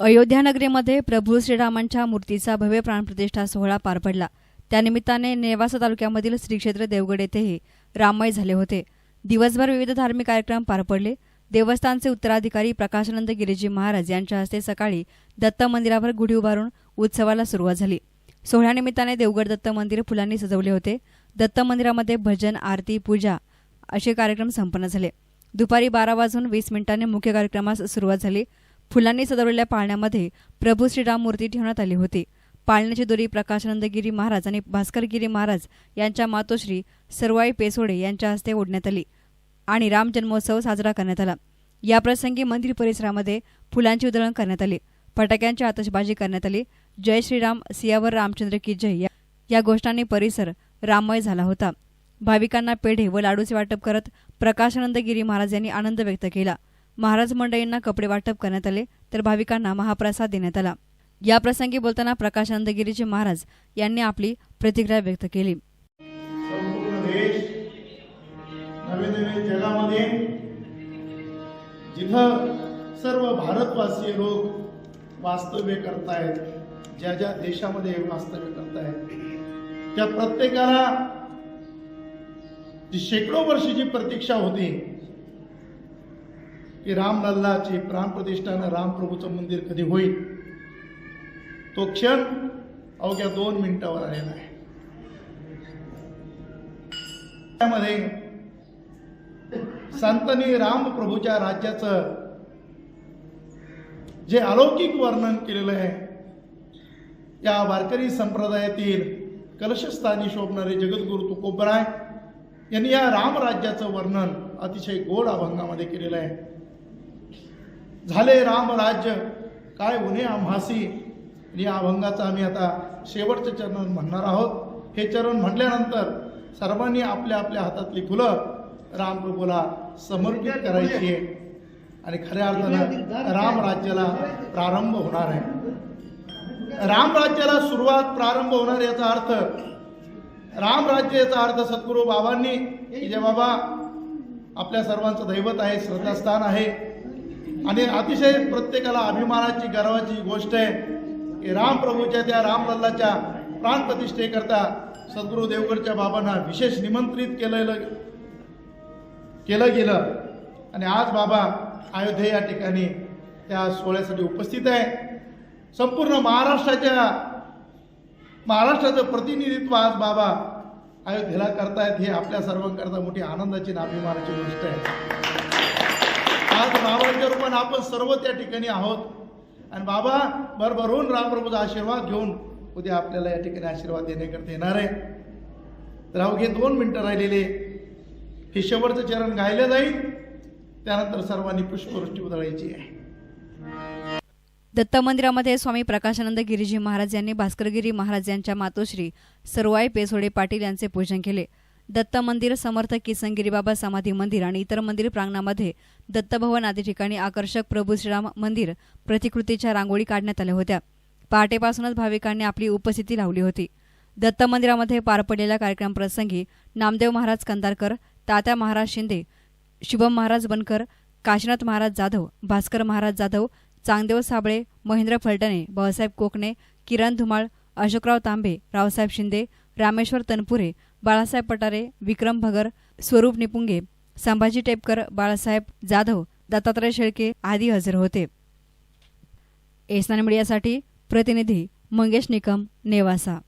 अयोध्यानगरीमध्ये प्रभू श्रीरामांच्या मूर्तीचा भव्य प्राणप्रतिष्ठा सोहळा पार पडला. त्यानिमित्ताने नेवासा तालुक्यामधील श्री क्षेत्र देवगड येथेही राममय झाले होते. दिवसभर विविध धार्मिक कार्यक्रम पार पडले. देवस्थानचे उत्तराधिकारी प्रकाशानंद गिरीजी महाराज यांच्या हस्ते सकाळी दत्त मंदिरावर गुढी उभारून उत्सवाला सुरुवात झाली. सोहळ्यानिमित्ताने देवगड दत्त मंदिर फुलांनी सजवले होते. दत्त मंदिरामध्ये भजन आरती पूजा असे कार्यक्रम संपन्न झाले. दुपारी बारा वाजून वीस मिनिटांनी मुख्य कार्यक्रमास सुरुवात झाली. फुलांनी सजवलेल्या पाळण्यामध्ये प्रभू श्रीराम मूर्ती ठेवण्यात आली होती. पाळण्याची दोरी प्रकाशानंदगिरी महाराज आणि भास्करगिरी महाराज यांच्या मातोश्री सर्वाई पेसोडे यांच्या हस्ते ओढण्यात आली आणि राम जन्मोत्सव साजरा करण्यात आला. याप्रसंगी मंदिर परिसरामध्ये फुलांची उधळण करण्यात आली. फटाक्यांची आतषबाजी करण्यात आली. जय श्रीराम सियावर रामचंद्र की जय या- या घोषणांनी परिसर राममय झाला होता. भाविकांना पेढे व लाडूचे वाटप करत प्रकाशानंदगिरी महाराज यांनी आनंद व्यक्त केला. महाराज मंडळींना कपडे वाटप करण्यात आले तर भाविकांना महाप्रसाद देण्यात आला. या प्रसंगी बोलताना प्रकाशानंद गिरीजी महाराज यांनी आपली प्रतिक्रिया व्यक्त केली. जगामध्ये जिथं सर्व भारतवासीय लोक वास्तव्य करतायत ज्या ज्या देशामध्ये वास्तव्य करतायत त्या प्रत्येकाला जी शेकडो वर्षाची प्रतीक्षा होती की रामलल्लाची प्राणप्रतिष्ठानं रामप्रभूचं मंदिर कधी होईल? तो क्षण अवघ्या दोन मिनिटावर आलेला आहे. त्यामध्ये संतनी रामप्रभूच्या राज्याचं जे अलौकिक वर्णन केलेलं आहे या वारकरी संप्रदायातील कलशस्थानी शोभणारे जगद्गुरु तुकोबराय यांनी या रामराज्याचं वर्णन अतिशय गोड अभंगामध्ये केलेलं आहे. झाले रामराज्य काय उन्हे आम्हासी? या अभंगाचं आम्ही आता शेवटचं चरण म्हणणार आहोत. हे चरण म्हटल्यानंतर सर्वांनी आपल्या आपल्या हातातली फुलं रामप्रभूला समर्पित करायची आहे. आणि खऱ्या अर्थानं रामराज्याला प्रारंभ होणार आहे. रामराज्याला सुरुवात प्रारंभ होणार याचा अर्थ रामराज्य याचा अर्थ सद्गुरू बाबांनी की जे बाबा आपल्या सर्वांचं दैवत आहे श्रद्धास्थान आहे आणि अतिशय प्रत्येकाला अभिमानाची गर्वाची गोष्ट आहे की रामप्रभूच्या त्या रामलल्लाच्या प्राणप्रतिष्ठेकरता सद्गुरू देवगडच्या बाबांना विशेष निमंत्रित केलेलं केलं गेलं. आणि आज बाबा अयोध्ये या ठिकाणी त्या सोहळ्यासाठी उपस्थित आहे. संपूर्ण महाराष्ट्राच्या महाराष्ट्राचं प्रतिनिधित्व आज बाबा अयोध्येला करतायत हे आपल्या सर्वांकरता मोठी आनंदाची आणि अभिमानाची गोष्ट आहे. आज बाबांच्या रूपाने आपण सर्व त्या ठिकाणी आहोत. आणि बाबा भरभरून रामप्रभूचा आशीर्वाद घेऊन उद्या आपल्याला या ठिकाणी आशीर्वाद देण्याकरता येणार आहे. तर अवघे दोन मिनटं राहिलेले हे शेवटचं चरण गायलं जाईल. त्यानंतर सर्वांनी पुष्पवृष्टी उधळायची आहे. दत्त मंदिरामध्ये स्वामी प्रकाशानंद गिरीजी महाराज यांनी भास्करगिरी महाराज यांच्या मातोश्री सरवाई पेसोडे पाटील यांचे पूजन केले. दत्त मंदिर समर्थ किसनगिरी बाबा समाधी मंदिर आणि इतर मंदिर प्रांगणामध्ये दत्तभवन आदी ठिकाणी आकर्षक प्रभू श्रीराम मंदिर प्रतिकृतीच्या रांगोळी काढण्यात आल्या होत्या. पहाटेपासूनच भाविकांनी आपली उपस्थिती लावली होती. दत्त मंदिरामध्ये पार पडलेल्या कार्यक्रमप्रसंगी नामदेव महाराज कंदारकर तात्या महाराज शिंदे शुभम महाराज बनकर काशीनाथ महाराज जाधव भास्कर महाराज जाधव चांगदेव साबळे महेंद्र फलटणे बाबासाहेब कोकणे किरण धुमाळ अशोकराव तांबे रावसाहेब शिंदे रामेश्वर तनपुरे बाळासाहेब पटारे विक्रम भगर स्वरूप निपुंगे संभाजी टेपकर बाळासाहेब जाधव दत्तात्रय शेळके आदी हजर होते. एसनान मीडियासाठी प्रतिनिधी मंगेश निकम नेवासा.